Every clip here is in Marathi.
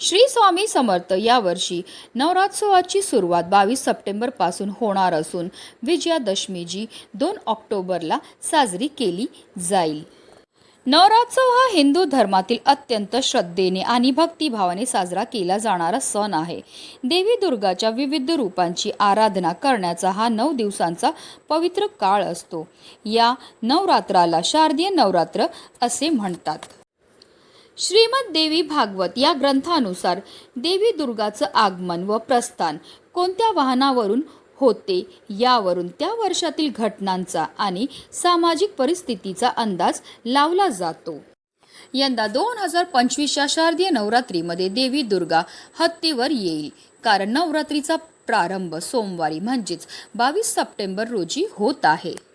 श्री स्वामी समर्थ यावर्षी नवरात्रोत्सवाची सुरुवात बावीस सप्टेंबरपासून होणार असून विजयादशमी दोन ऑक्टोबरला साजरी केली जाईल. नवरात्सव हा हिंदू धर्मातील अत्यंत श्रद्धेने आणि भक्तिभावाने साजरा केला जाणारा सण आहे. देवी दुर्गाच्या विविध रूपांची आराधना करण्याचा हा नऊ दिवसांचा पवित्र काळ असतो. या नवरात्राला शारदीय नवरात्र असे म्हणतात. श्रीमद देवी भागवत या ग्रंथानुसार देवी दुर्गाचं आगमन व प्रस्थान कोणत्या वाहनावरून होते यावरून त्या वर्षातील घटनांचा आणि सामाजिक परिस्थितीचा अंदाज लावला जातो. यंदा दोन हजार पंचवीसच्या शारदीय नवरात्रीमध्ये देवी दुर्गा हत्तीवर येईल. कारण नवरात्रीचा प्रारंभ सोमवारी म्हणजेच बावीस सप्टेंबर रोजी होत आहे.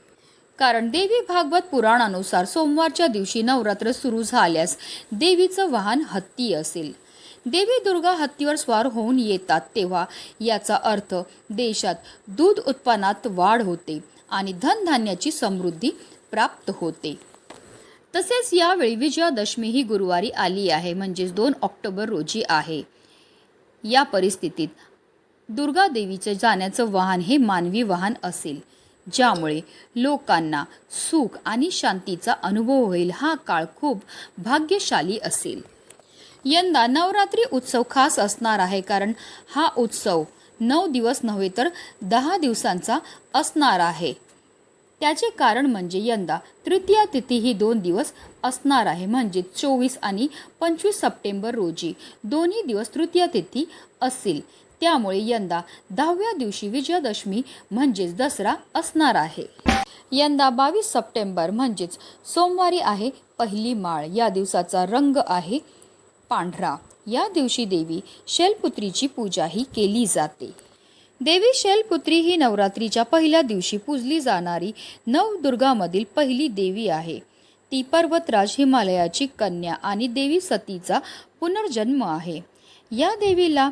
कारण देवी भागवत पुराणानुसार सोमवारच्या दिवशी नवरात्र सुरू झाल्यास देवीचं वाहन हत्ती असेल. देवी दुर्गा हत्तीवर स्वार होऊन येतात तेव्हा याचा अर्थ देशात दूध उत्पन्नात वाढ होते आणि धनधान्याची समृद्धी प्राप्त होते. तसेच यावेळी विजयादशमी ही गुरुवारी आली आहे म्हणजेच दोन ऑक्टोबर रोजी आहे. या परिस्थितीत दुर्गा देवीचे जाण्याचं वाहन हे मानवी वाहन असेल. ज्यामुळे लोकांना सुख आणि शांतीचा अनुभव होईल हा काळ खूप भाग्यशाली असेल. यंदा नवरात्री उत्सव खास असणार आहे कारण हा उत्सव नऊ दिवस नव्हे तर दहा दिवसांचा असणार आहे. त्याचे कारण म्हणजे यंदा तृतीया तिथी ही दोन दिवस असणार आहे म्हणजे चोवीस आणि पंचवीस सप्टेंबर रोजी दोन्ही दिवस तृतीया तिथी असेल. त्यामुळे यंदा दहाव्या दिवशी विजयादशमी म्हणजेच दसरा असणार आहे. यंदा बावीस सप्टेंबर म्हणजेच सोमवारी आहे पहिली माळ. या दिवसाचा रंग आहे पांढरा. या दिवशी देवी शैलपुत्रीची पूजाही केली जाते. देवी शैलपुत्री ही नवरात्रीच्या पहिल्या दिवशी पूजली जाणारी नवदुर्गामधील पहिली देवी आहे. ती पर्वतराज हिमालयाची कन्या आणि देवी सतीचा पुनर्जन्म आहे. या देवीला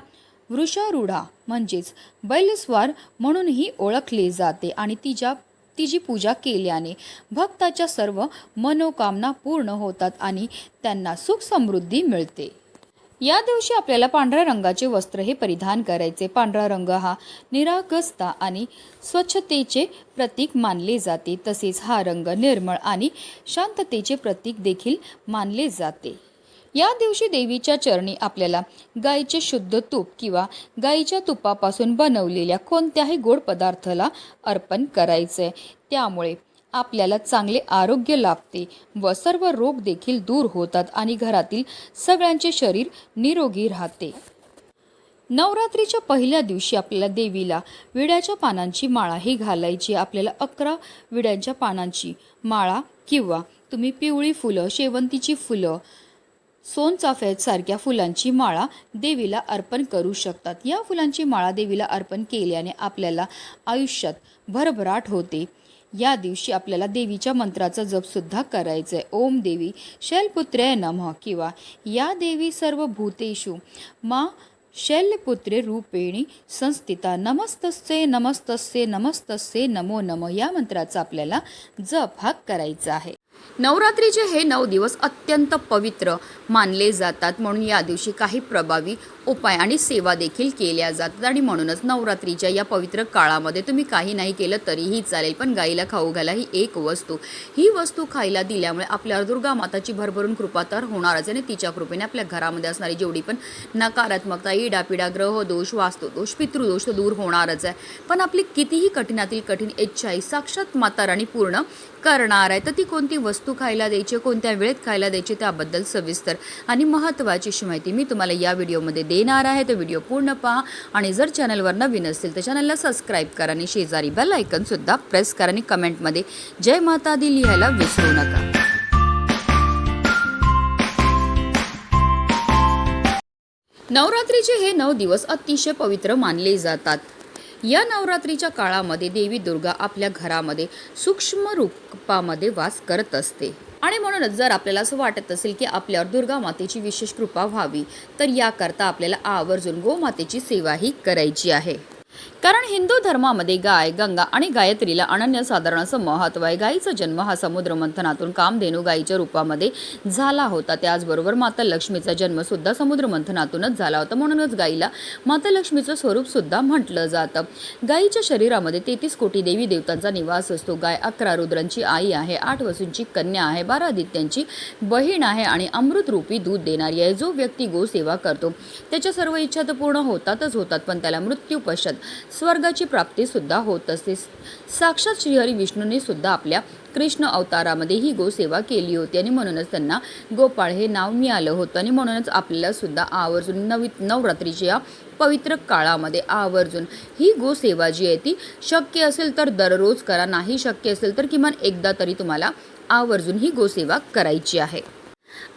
वृषारूढा म्हणजेच बैलस्वार म्हणूनही ओळखले जाते आणि तिच्या तिची पूजा केल्याने भक्ताच्या सर्व मनोकामना पूर्ण होतात आणि त्यांना सुख समृद्धी मिळते. या दिवशी आपल्याला पांढऱ्या रंगाचे वस्त्र हे परिधान करायचे. पांढरा रंग हा निरागसता आणि स्वच्छतेचे प्रतीक मानले जाते. तसेच हा रंग निर्मळ आणि शांततेचे प्रतीक देखील मानले जाते. या दिवशी देवीच्या चरणी आपल्याला गाईचे शुद्ध तूप किंवा गाईच्या तुपापासून बनवलेल्या कोणत्याही गोड पदार्थाला अर्पण करायचे त्यामुळे आपल्याला चांगले आरोग्य लाभते व सर्व रोग देखील दूर होतात आणि घरातील सगळ्यांचे शरीर निरोगी राहते. नवरात्रीच्या पहिल्या दिवशी आपल्याला देवीला विड्याच्या पानांची माळा ही घालायची. आपल्याला अकरा विड्यांच्या पानांची माळा किंवा तुम्ही पिवळी फुलं शेवंतीची फुलं सोनचाफ्यासारख्या फुलांची माळा देवीला अर्पण करू शकतात. या फुलांची माळा देवीला अर्पण केल्याने आपल्याला आयुष्यात भरभराट होते. या दिवशी आपल्याला देवीच्या मंत्राचा जपसुद्धा करायचा आहे ओम देवी शैलपुत्र्य नमः किंवा या देवी सर्व भूतेषु मा शैल्यपुत्रे रूपेणी संस्थिता नमस्तस्ये नमस्तस्ये नमस्तस्ये नमो नम या मंत्राचा आपल्याला जप हा करायचा आहे. नवरात्रीचे हे नऊ दिवस अत्यंत पवित्र मानले जातात. म्हणून या दिवशी काही प्रभावी उपाय आणि सेवा देखील केल्या जातात. आणि म्हणूनच नवरात्रीच्या या पवित्र काळामध्ये तुम्ही काही नाही केलं तरीही चालेल. पण गाईला खाऊ घाला ही एक वस्तू. ही वस्तू खायला दिल्यामुळे आपल्या दुर्गा माताची भरभरून कृपा तर होणारच आहे. आणि तिच्या कृपेने आपल्या घरामध्ये असणारी जेवढी पण नकारात्मकता इडापिडा ग्रह दोष वास्तुदोष पितृदोष तर दूर होणारच आहे. पण आपली कितीही कठीणातील कठीण इच्छा ही साक्षात माता राणी पूर्ण करणार आहे. तर ती कोणती वस्तू वस्तू खायला द्यायची कोणत्या वेळेत खायला द्यायचे त्याबद्दल सविस्तर आणि महत्त्वाची अशी माहिती मी तुम्हाला या व्हिडिओमध्ये देणार आहे. तर व्हिडिओ पूर्ण पहा आणि जर चॅनलवर नवीन असतील तर चॅनलला सबस्क्राईब करा आणि शेजारी बेल आयकनसुद्धा प्रेस करा आणि कमेंटमध्ये जय माता दी लिहायला विसरू नका. नवरात्रीचे हे नऊ दिवस अतिशय पवित्र मानले जातात. या नवरात्रीच्या काळामध्ये देवी दुर्गा आपल्या घरामध्ये सूक्ष्म रूपामध्ये वास करत असते. आणि म्हणूनच जर आपल्याला असं वाटत असेल की आपल्यावर दुर्गा मातेची विशेष कृपा व्हावी तर याकरता आपल्याला आवर्जून गोमातेची सेवाही करायची आहे. हिंदू धर्मामध्ये गाय गंगा आणि गायत्रीला अनन्यसाधारण असं महत्त्व आहे. गायीचा जन्म हा समुद्र मंथनातून कामधेनू गायीच्या रूपामध्ये झाला होता. त्याचबरोबर माता लक्ष्मीचा जन्मसुद्धा समुद्र मंथनातूनच झाला होता. म्हणूनच गायीला माता लक्ष्मीचं स्वरूपसुद्धा म्हटलं जातं. गायीच्या शरीरामध्ये तेहतीस कोटी देवी देवतांचा निवास असतो. गाय अकरा रुद्रांची आई आहे आठ वसूंची कन्या आहे बारा आदित्यांची बहीण आहे आणि अमृतरूपी दूध देणारी आहे. जो व्यक्ती गोसेवा करतो त्याच्या सर्व इच्छा तर पूर्ण होतातच होतात पण त्याला मृत्यू पश्चात प्राप्ती सुद्धा होत असते साक्षात श्रीहरी विष्णूने सुद्धा आपल्या कृष्ण अवतारामध्ये ही गोसेवा केली होती आणि म्हणूनच त्यांना गोपाळ हे नाव मिळालं होतं आणि म्हणूनच आपल्याला सुद्धा आवर्जून नवी नवरात्रीच्या या पवित्र काळामध्ये आवर्जून ही गोसेवा जी आहे ती शक्य असेल तर दररोज करा नाही शक्य असेल तर किमान एकदा तरी तुम्हाला आवर्जून ही गोसेवा करायची आहे.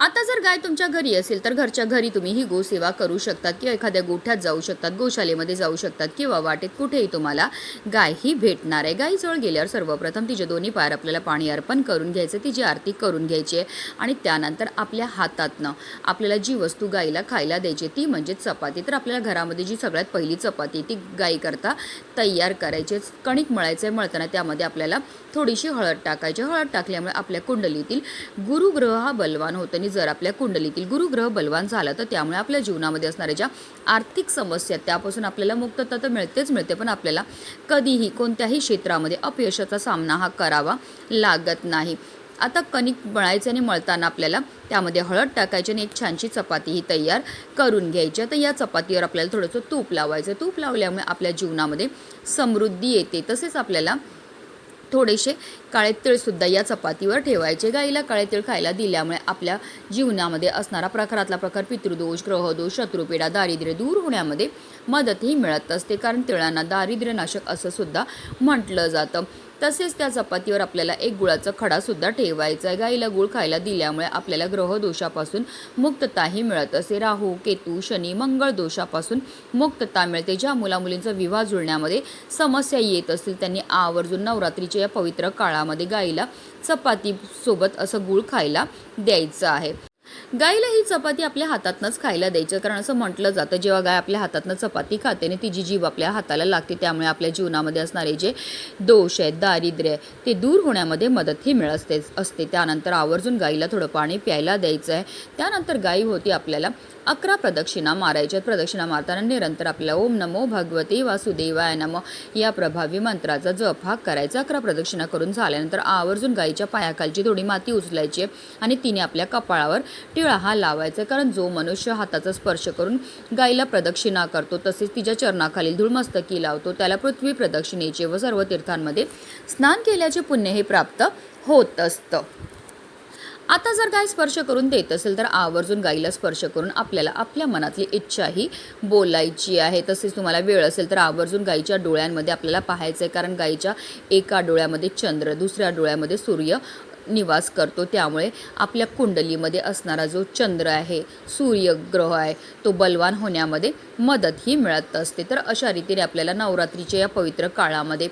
आता जर गाय तुमच्या घरी असेल तर घरच्या घरी तुम्ही ही गोसेवा करू शकतात किंवा एखाद्या गोठ्यात जाऊ शकतात गोशालेमध्ये जाऊ शकतात किंवा वाटेत कुठेही तुम्हाला गाय ही भेटणार आहे. गायीजवळ गेल्यावर सर्वप्रथम तिचे दोन्ही पायर आपल्याला पाणी अर्पण करून घ्यायचं तिची आरती करून घ्यायची आहे आणि त्यानंतर आपल्या हातातनं आपल्याला जी वस्तू गाईला खायला द्यायची ती म्हणजे चपाती. तर आपल्याला घरामध्ये जी सगळ्यात पहिली चपाती ती गायीकरता तयार करायची कणिक मळायचं आहे मळताना त्यामध्ये आपल्याला थोडीशी हळद टाकायची हळद टाकल्यामुळे आपल्या कुंडलीतील गुरुग्रह हा बलवान होतो. आणि जर आपल्या कुंडलीतील गुरुग्रह बलवान झाला तर त्यामुळे आपल्या जीवनामध्ये असणाऱ्या ज्या आर्थिक समस्या आहेत, त्यापासून आपल्याला मुक्तता तर मिळतेच मिळते पण आपल्याला कधीही कोणत्याही क्षेत्रामध्ये अपयशाचा सामना हा करावा लागत नाही. आता कणिक मळायचं आणि मळताना आपल्याला त्यामध्ये हळद टाकायची आणि एक छानशी चपाती ही तयार करून घ्यायची. तर या चपातीवर आपल्याला थोडंसं तूप लावायचं. तूप लावल्यामुळे आपल्या जीवनामध्ये समृद्धी येते. तसेच आपल्याला थोडेसे काळे तिळसुद्धा या चपातीवर ठेवायचे. गाईला काळे तिळ खायला दिल्यामुळे आपल्या जीवनामध्ये असणारा प्रकारातला प्रकार पितृदोष ग्रहदोष शत्रुपीडा दारिद्र्य दूर होण्यामध्ये मदतही मिळत असते. कारण तिळांना दारिद्र्यनाशक असं सुद्धा म्हटलं जातं. तसेच त्या चपातीवर आपल्याला एक गुळाचा खडासुद्धा ठेवायचा आहे. गाईला गुळ खायला दिल्यामुळे आपल्याला ग्रहदोषापासून मुक्तताही मिळत असे. राहू केतू शनी मंगळ दोषापासून मुक्तता मिळते. ज्या मुलामुलींचा विवाह जुळण्यामध्ये समस्या येत असतील त्यांनी आवर्जून नवरात्रीच्या या पवित्र काळामध्ये गाईला चपातीसोबत असं गुळ खायला द्यायचं आहे. गाईला ही चपाती आपल्या हातातनंच खायला द्यायचं. कारण असं म्हटलं जातं जेव्हा गाय आपल्या हातातनं चपाती खाते आणि तिची जीव आपल्या हाताला लागते त्यामुळे आपल्या जीवनामध्ये असणारे जे दोष आहेत दारिद्र्य आहे ते दूर होण्यामध्ये मदतही मिळत असते. असते त्यानंतर आवर्जून गाईला थोडं पाणी प्यायला द्यायचं आहे त्यानंतर गाई होती आपल्याला अकरा प्रदक्षिणा मारायच्या प्रदक्षिणा मारताना निरंतर आपल्याला ओम नमो भगवते वासुदेवाय नम या प्रभावी मंत्राचा जप हा करायचा. अकरा प्रदक्षिणा करून झाल्यानंतर आवर्जून गाईच्या पायाखालची थोडी माती उचलायची आणि तिने आपल्या कपाळावर टिळा हा लावायचा कारण जो मनुष्य हाताचा स्पर्श करून गाईला प्रदक्षिणा करतो तसेच तिच्या चरणाखालील धूळमस्तकी लावतो त्याला पृथ्वी प्रदक्षिणेचे व सर्व तीर्थांमध्ये स्नान केल्याचे पुण्य हे प्राप्त होत असतं. आता जर गाय स्पर्श करून देत असेल तर आवर्जून गाईला स्पर्श करून आपल्याला आपल्या मनातली इच्छाही बोलायची आहे. तसेच तुम्हाला वेळ असेल तर आवर्जून गाईच्या डोळ्यांमध्ये आपल्याला पाहायचं आहे कारण गाईच्या एका डोळ्यामध्ये चंद्र दुसऱ्या डोळ्यामध्ये सूर्य निवास करतो. त्यामुळे आपल्या कुंडलीमध्ये असणारा जो चंद्र आहे सूर्यग्रह आहे तो बलवान होण्यामध्ये मदत ही मिळत असते. तर अशा रीतीने आपल्याला नवरात्रीच्या या पवित्र काळामध्ये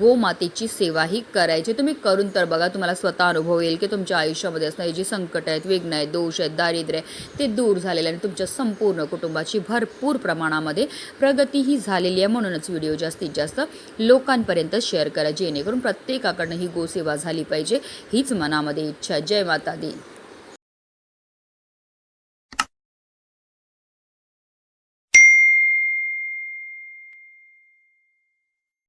गोमातेची सेवा ही करायची. तुम्ही करून तर बघा तुम्हाला स्वतः अनुभव येईल की तुमच्या आयुष्यामध्ये असणारी जी संकट आहेत विघ्न आहेत दोष आहेत दारिद्र्य आहे ते दूर झालेले आणि तुमच्या संपूर्ण कुटुंबाची भरपूर प्रमाणामध्ये प्रगती ही झालेली आहे. म्हणूनच व्हिडिओ जास्तीत जास्त लोकांपर्यंत शेअर करा जेणेकरून प्रत्येकाकडनं ही गोसेवा झाली पाहिजे. हीच मनामध्ये इच्छा. जय माता दी.